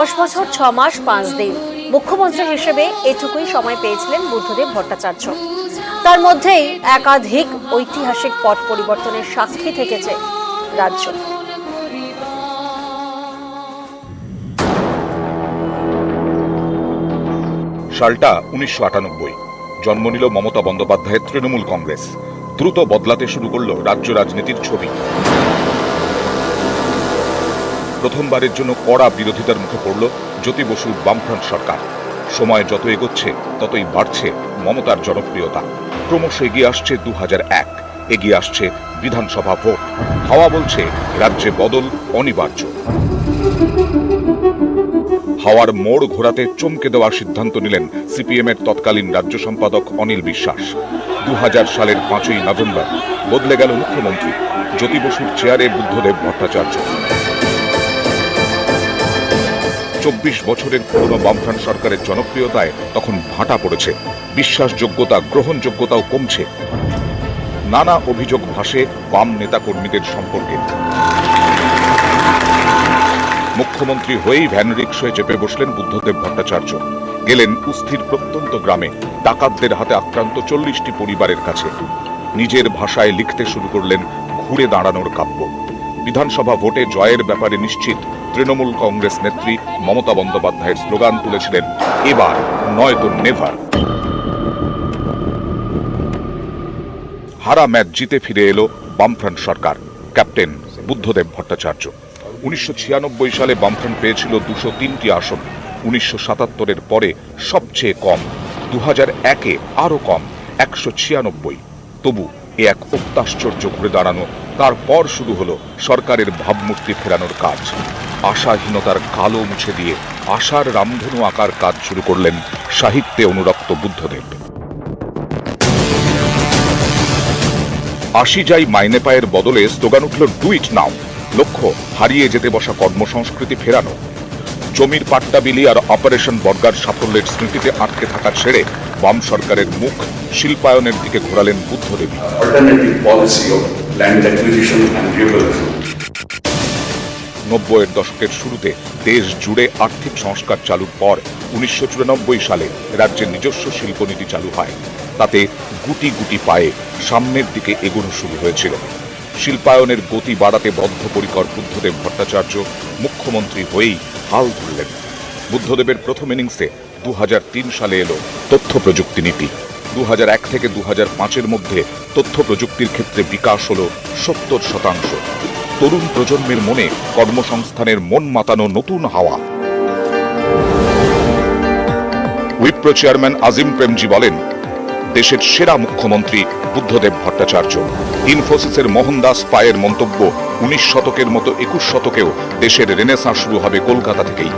দশ বছর, ছ মাস, পাঁচ দিন। মুখ্যমন্ত্রী হিসেবে এটুকুই সময় পেয়েছিলেন বুদ্ধদেব ভট্টাচার্য। তার মধ্যেই একাধিক ঐতিহাসিক পট পরিবর্তনের সাক্ষী থেকেছে রাজ্য। সালটা উনিশশো আটানব্বই। জন্ম নিল মমতা বন্দ্যোপাধ্যায়ের তৃণমূল কংগ্রেস। দ্রুত বদলাতে শুরু করল রাজ্য রাজনীতির ছবি। প্রথমবারের জন্য কড়া বিরোধিতার মুখে পড়ল জ্যোতি বসুর বামফ্রন্ট সরকার। সময় যত এগোচ্ছে, ততই বাড়ছে মমতার জনপ্রিয়তা। ক্রমশ এগিয়ে আসছে দু এক। এগিয়ে আসছে বিধানসভা ভোট। হাওয়া বলছে রাজ্যে বদল অনিবার্য। হাওয়ার মোড় ঘোরাতে চমকে দেওয়ার সিদ্ধান্ত নিলেন সিপিএমের তৎকালীন রাজ্য সম্পাদক অনিল বিশ্বাস। দু হাজার সালের পাঁচই নভেম্বর বদলে গেল মুখ্যমন্ত্রী জ্যোতি বসুর চেয়ারে বুদ্ধদেব ভট্টাচার্য। চব্বিশ বছরের পুরনো বামফ্রন্ট সরকারের জনপ্রিয়তায় তখন ভাটা পড়েছে। বিশ্বাসযোগ্যতা, গ্রহণযোগ্যতাও কমছে। নানা অভিযোগ ভাসে বাম নেতাকর্মীদের সম্পর্কে। মুখ্যমন্ত্রী হয়েই ভ্যান রিক্সয়ে চেপে বসলেন বুদ্ধদেব ভট্টাচার্য। গেলেন কুস্থির প্রত্যন্ত গ্রামে। ডাকাতদের হাতে আক্রান্ত চল্লিশটি পরিবারের কাছে। নিজের ভাষায় লিখতে শুরু করলেন ঘুরে দাঁড়ানোর কাব্য। বিধানসভা ভোটে জয়ের ব্যাপারে নিশ্চিত তৃণমূল কংগ্রেস নেত্রী মমতা বন্দ্যোপাধ্যায়ের স্লোগান তুলেছিলেন, এবার নয়তো নেভার হারা ম্যাচ জিতে ফিরে এলো বামফ্রন্ট সরকার, ক্যাপ্টেন বুদ্ধদেব ভট্টাচার্য। উনিশশো ছিয়ানব্বই সালে বামফ্রন্ট পেয়েছিল দুশো তিনটি আসন, উনিশশো সাতাত্তরের পরে সবচেয়ে কম দু হাজার একে আরও কম, একশো ছিয়ানব্বই। তবু এ এক অত্যাশ্চর্য ঘুরে দাঁড়ানো তারপর শুরু হলো সরকারের ভাবমূর্তি ফেরানোর কাজ। আশাহীনতার কালো মুছে দিয়ে আশার রামধনু আকার কাজ শুরু করলেন সাহিত্যে অনুরক্ত বুদ্ধদেব। আসি যাই মাইনে পায়ের বদলে স্লোগান উঠল ডু ইট নাও লক্ষ্য, হারিয়ে যেতে বসা কর্মসংস্কৃতি ফেরানো। জমির পাট্টা বিলি আর অপারেশন বর্গার সাফল্যের স্মৃতিতে আটকে থাকা ছেড়ে বাম সরকারের মুখ শিল্পায়নের দিকে ঘোরালেন বুদ্ধদেবী. নব্বইয়ের দশকের শুরুতে দেশ জুড়ে আর্থিক সংস্কার চালুর পর উনিশশো চুরানব্বই সালে রাজ্যের নিজস্ব শিল্পনীতি চালু হয়। তাতে গুটি গুটি পায়ে সামনের দিকে এগোনো শুরু হয়েছিল। শিল্পায়নের গতি বাড়াতে বদ্ধপরিকর বুদ্ধদেব ভট্টাচার্য মুখ্যমন্ত্রী হয়েই হাল ধরলেন। বুদ্ধদেবের প্রথম ইনিংসে দু হাজার তিন সালে এলো তথ্য প্রযুক্তি নীতি। দু হাজার এক থেকে দু পাঁচের মধ্যে তথ্য প্রযুক্তির ক্ষেত্রে বিকাশ হল সত্তর শতাংশ। তরুণ প্রজন্মের মনে কর্মসংস্থানের মন মাতানো নতুন হাওয়া। উইপ্রো চেয়ারম্যান আজিম প্রেমজি বলেন, দেশের সেরা মুখ্যমন্ত্রী বুদ্ধদেব ভট্টাচার্য। ইনফোসিসের মোহনদাস পায়ের মন্তব্য উনিশ শতকের মতো একুশ শতকেও দেশের রেনেসাঁ শুরু হবে কলকাতা থেকেই।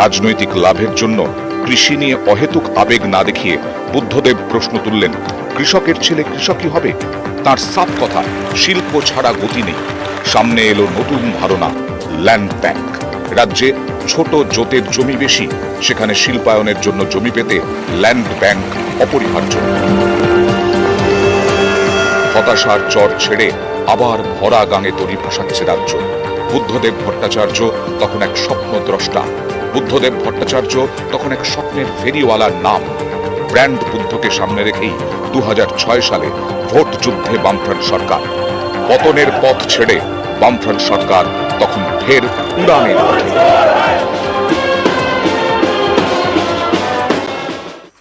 রাজনৈতিক লাভের জন্য কৃষি নিয়ে অহেতুক আবেগ না দেখিয়ে বুদ্ধদেব প্রশ্ন তুললেন, কৃষকের ছেলে কৃষকই হবে? তার সাপ কথা, শিল্প ছাড়া গতি নেই। সামনে এলো নতুন ধারণা ল্যান্ড ব্যাংক রাজ্যে ছোট জোতের জমি বেশি, সেখানে শিল্পায়নের জন্য জমি পেতে ল্যান্ড ব্যাংক অপরিহার্য। হতাশার চর ছেড়ে আবার ভরা গাঙে তরি ভাসাচ্ছে রাজ্য। বুদ্ধদেব ভট্টাচার্য তখন এক স্বপ্ন দ্রষ্টা বুদ্ধদেব ভট্টাচার্য তখন এক স্বপ্নের ফেরিওয়ালার নাম ব্র্যান্ড বুদ্ধকে সামনে রেখেই দু হাজার ছয় সালে ভোট যুদ্ধে বামফ্রন্ট সরকার। পতনের পথ ছেড়ে বামফ্রন্ট সরকার তখন ফের উড়ানের